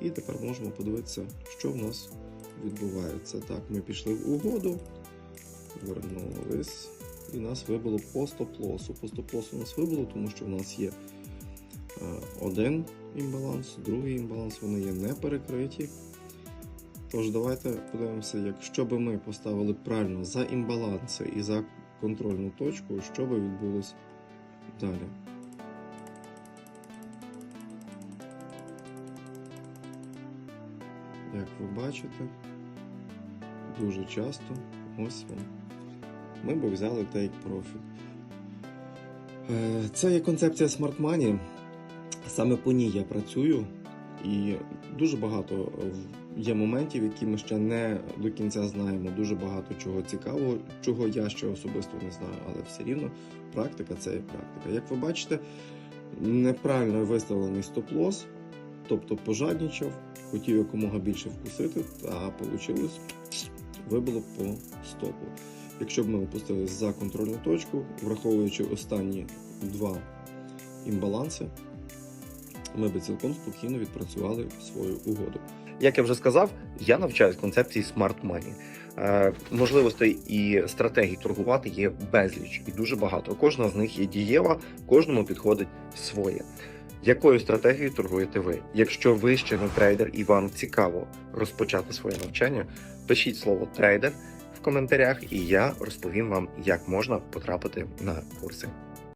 І тепер можемо подивитися, що в нас відбувається. Так, ми пішли в угоду, вернулись, і нас вибило по стоп-лосу. По стоп-лосу нас вибило, тому що в нас є е, один імбаланс, другий імбаланс, вони є не перекриті. Тож давайте подивимося, якщо би ми поставили правильно за імбаланси і за контрольну точку, що би відбулося далі. Як ви бачите, дуже часто ось вам. Ми би взяли Take Profit. Е, Це є концепція Smart Money. Саме по ній я працюю, і дуже багато є моментів, які ми ще не до кінця знаємо. Дуже багато чого цікавого, чого я ще особисто не знаю, але все рівно практика це є практика. Як ви бачите, неправильно виставлений стоп-лосс, тобто пожаднічав, хотів якомога більше вкусити, а вийшло вибило по стопу. Якщо б ми опустились за контрольну точку, враховуючи останні два імбаланси, ми би цілком спокійно відпрацювали свою угоду. Як я вже сказав, я навчаюсь концепції Smart Money. Е, можливостей і стратегій торгувати є безліч і дуже багато. Кожна з них є дієва, кожному підходить своє. Якою стратегією торгуєте ви? Якщо ви ще не трейдер і вам цікаво розпочати своє навчання, пишіть слово трейдер в коментарях, і я розповім вам, як можна потрапити на курси.